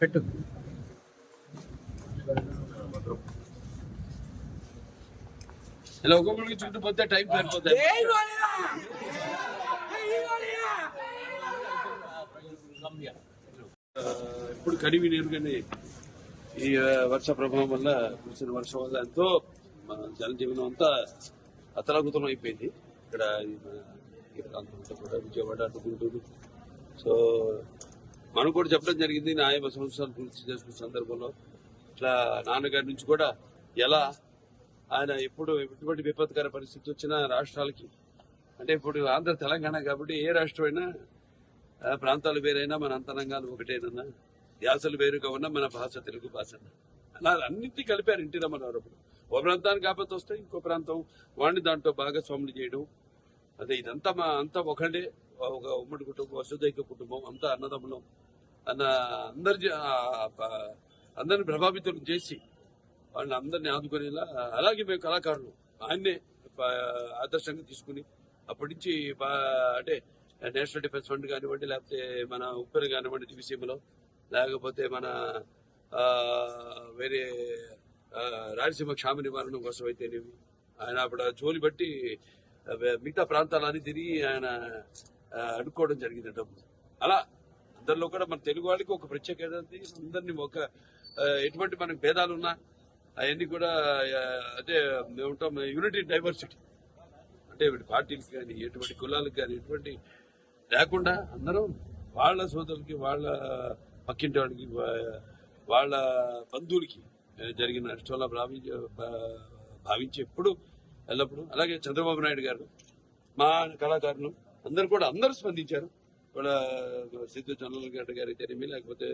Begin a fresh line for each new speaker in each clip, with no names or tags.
పెట్టు.
ఇలా ఒక్కొక్కరికి చుట్టూ పోతే టైం సరిపోతుంది. ఆ, ఇప్పుడు కడివి కానీ ఈ వర్ష ప్రభావం వల్ల కురిసిన వర్షం వల్ల ఎంతో మన జనజీవనం అంతా అతలాకుతలం అయిపోయింది. ఇక్కడ ఈ కూడా విజయవాడ అటు గుంటూరు. సో మనం కూడా చెప్పడం జరిగింది నా యాభై సంవత్సరాలు పూర్తి చేసుకున్న సందర్భంలో. ఇట్లా నాన్నగారి నుంచి కూడా ఎలా ఆయన ఎప్పుడు ఎటువంటి విపత్కర పరిస్థితి వచ్చినా రాష్ట్రాలకి అంటే ఇప్పుడు ఆంధ్ర తెలంగాణ కాబట్టి ఏ రాష్ట్రమైనా ప్రాంతాలు వేరైనా మన అంతరంగాలు ఒకటేనన్నా యాసలు వేరుగా ఉన్నా మన భాష తెలుగు భాష అలా అన్నింటినీ కలిపారు ఇంటి రమ్మన్నారు అప్పుడు ఓ ప్రాంతానికి ఆపత్తి వస్తే ఇంకో ప్రాంతం వాడిని దాంట్లో భాగస్వాములు చేయడం. అదే ఇదంతా మా అంతా ఒకటే ఒక ఉమ్మడి కుటుంబం వసుదైక కుటుంబం అంతా అన్నదమ్ములం అన్న అందరి అందరిని ప్రభావితం చేసి వాళ్ళని అందరిని ఆదుకునేలా అలాగే మేము కళాకారులు ఆయన్నే ఆదర్శంగా తీసుకుని అప్పటి నుంచి అంటే నేషనల్ డిఫెన్స్ ఫండ్ కానివ్వండి లేకపోతే మన ఉప్పెన కానివ్వండి దివిసీమలో లేకపోతే మన వేరే రాయలసీమ క్షామ నివారణ కోసం అయితేనేమి ఆయన అప్పుడు జోలి బట్టి మిగతా ప్రాంతాలన్నీ తిరిగి ఆయన అడుక్కోవడం జరిగింది డబ్బు అలా అందరిలో కూడా మన తెలుగు వాళ్ళకి ఒక ప్రత్యేకత ఉంది. అందరినీ ఒక ఎటువంటి మనకు భేదాలు ఉన్నా అవన్నీ కూడా అదే మేము ఉంటాం యూనిటీ డైవర్సిటీ అంటే పార్టీలకు కానీ ఎటువంటి కులాలకు కానీ ఎటువంటి లేకుండా అందరూ వాళ్ళ సోదరులకి వాళ్ళ పక్కింటి వాళ్ళకి వాళ్ళ బంధువులకి జరిగిన నష్టంలో భావించి భా- భావించి ఎప్పుడు ఎల్లప్పుడు. అలాగే చంద్రబాబు నాయుడు గారు మా కళాకారులు అందరు కూడా అందరూ స్పందించారు. వాళ్ళ సిద్ధు చంద్రబాబు గారు అయితేనేమి లేకపోతే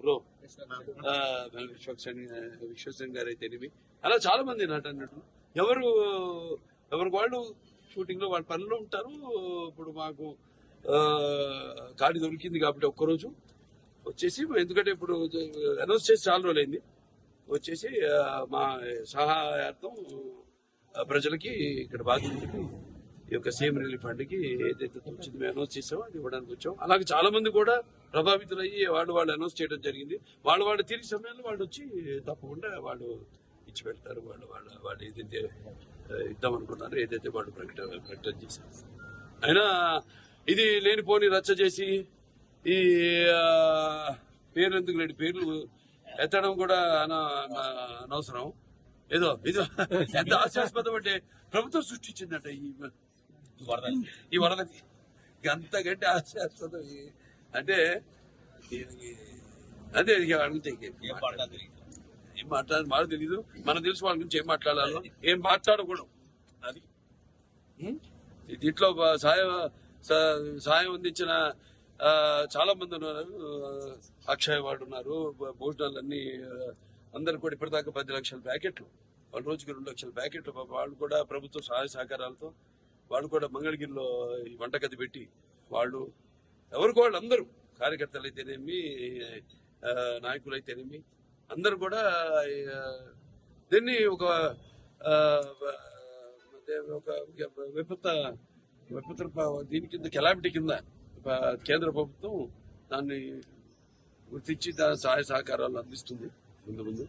బ్రో ఆ, విశ్వక్సేన్ గారు అయితేనేమి. అలా చాలా మంది నట అన్నట్టు ఎవరు ఎవరికి వాళ్ళు షూటింగ్లో వాళ్ళ పనిలో ఉంటారు. ఇప్పుడు మాకు ఖాళీ దొరికింది కాబట్టి ఒక్కరోజు వచ్చేసి ఎందుకంటే ఇప్పుడు అనౌన్స్ చేసి చాలా రోజులైంది. వచ్చేసి మా సహాయార్థం ప్రజలకి ఇక్కడ బాధితులకి ఈ యొక్క సీఎం రిలీఫ్ ఫండ్కి ఏదైతే వచ్చింది మేము అనౌన్స్ చేసామో అది ఇవ్వడానికి వచ్చాం. అలాగే చాలా మంది కూడా ప్రభావితులయ్యి వాళ్ళు వాళ్ళు అనౌన్స్ చేయడం జరిగింది. వాళ్ళు వాళ్ళు తిరిగి సమయంలో వాళ్ళు వచ్చి తప్పకుండా వాళ్ళు ఇచ్చి పెడతారు. వాళ్ళు వాళ్ళ వాళ్ళు ఏదైతే ఇద్దాం అనుకున్నారో ఏదైతే వాళ్ళు ప్రకటన ప్రకటన చేశారు. అయినా ఇది లేనిపోని రచ్చ చేసి ఈ పేర్లు ఎందుకు లేని పేర్లు ఎత్తడం కూడా అన- అన- అనవసరం. ఏదో ఇదో ఎంత హాస్యాస్పదం అంటే ప్రభుత్వం సృష్టించిందట ఈ ఈ వరదకి అంతకంటే హాస్యాస్పదం ఈ- అంటే అదే ఇక అడిగితే ఏం మాట్లాడాలి? మాకు తెలీదు. మనం తెలుసు వాళ్ళ గురించి ఏం మాట్లాడాలో. ఏం మాట్లాడకూడదు. అది? దీంట్లో బ- సహాయం సాయం అందించిన చాలా మంది ఉన్నారు. అక్షయ్ వాడు ఉన్నారు. భోజనాలన్నీ భోజనాలు అన్ని అందరు కూడా ఇప్పటిదాకా పది లక్షల ప్యాకెట్లు. వాళ్ళ రోజుకి రెండు లక్షల ప్యాకెట్లు. వాళ్ళు కూడా ప్రభుత్వ సహాయ సహకారాలతో వాళ్ళు కూడా మంగళగిరిలో ఈ వంటగది పెట్టి వాళ్ళు ఎవరికి వాళ్ళు అందరూ కార్యకర్తలు అయితేనేమి నాయకులు అయితేనేమి అందరూ కూడా దీన్ని ఒక ఒక విపత్త విపత్త దీని కింద కెలామిటీ కింద కేంద్ర ప్రభుత్వం దాన్ని గుర్తించి దాని సహాయ సహకారాలు అందిస్తుంది ముందు ముందు.